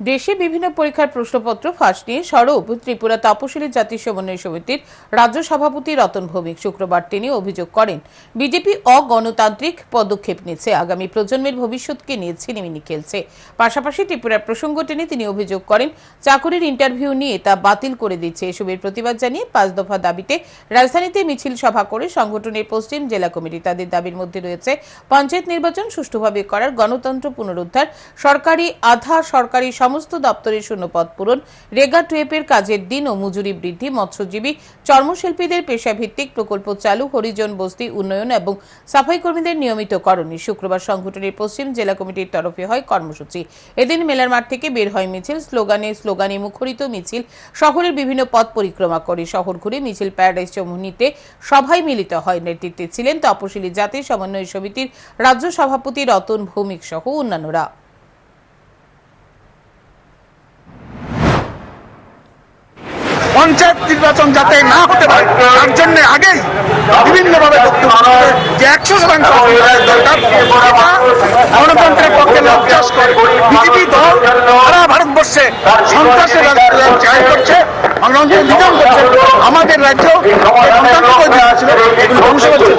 দেশে বিভিন্ন পরীক্ষার প্রশ্নপত্র ফাঁস নিয়ে সরব ত্রিপুরা তপশিলী জাতি সমন্বয় সমিতির রাজ্য সভাপতি রতন ভৌমিক। শুক্রবার তিনি অভিযোগ করেন, বিজেপি অগণতান্ত্রিক পদক্ষেপ নিয়েছে, আগামী প্রজন্মের ভবিষ্যৎকে নিয়ে ছিনিমিনি খেলছে। পাশাপাশি ত্রিপুরার প্রসঙ্গ টেনে তিনি অভিযোগ করেন, চাকুরির ইন্টারভিউ নিয়ে তা বাতিল করে দিচ্ছে। এসবের প্রতিবাদ জানিয়ে পাঁচ দফা দাবিতে রাজধানীতে মিছিল সভা করে সংগঠনের পশ্চিম জেলা কমিটি তাদের দাবির মধ্যে রয়েছে, পঞ্চায়েত নির্বাচন সুষ্ঠুভাবে করার গণতন্ত্র পুনরুদ্ধার, সরকারি আধা সরকারি সমস্ত দপ্তরের শূন্যপদ পূরণ, রেগা টুয়েপের কাজের দিন ও মজুরি বৃদ্ধি, মৎস্যজীবী, চর্মশিল্পীদের পেশাভিত্তিক প্রকল্প চালু, হরিজন বস্তি উন্নয়ন এবং সাফাই কর্মীদের নিয়মিতকরণে শুক্রবার সংগঠনের পশ্চিম জেলা কমিটির তরফে হয় কর্মসূচি। এদিন মেলার মাঠ থেকে বের হয় মিছিল, স্লোগানে স্লোগানে মুখরিত মিছিল, শহরের বিভিন্ন পথ পরিক্রমা করে। শহর ঘুরে মিছিল প্যারাডাইস চমুনিতে সভায় মিলিত হয়। নেতৃত্বে ছিলেন তপশিলী জাতি সমন্বয় সমিতির রাজ্য সভাপতি রতন ভৌমিক সহ অন্যান্যরা। পঞ্চায়েত নির্বাচন যাতে না হতে পারে, তার জন্য আগেই বিভিন্নভাবে যে একশো শতাংশ দরকার। গণতন্ত্রের পক্ষে লজ্জাস করে বিজেপি দল সারা ভারতবর্ষে সন্ত্রাসের জাহির করছে গণতন্ত্র নিধন করছে। আমাদের রাজ্য ধ্বংস করছে।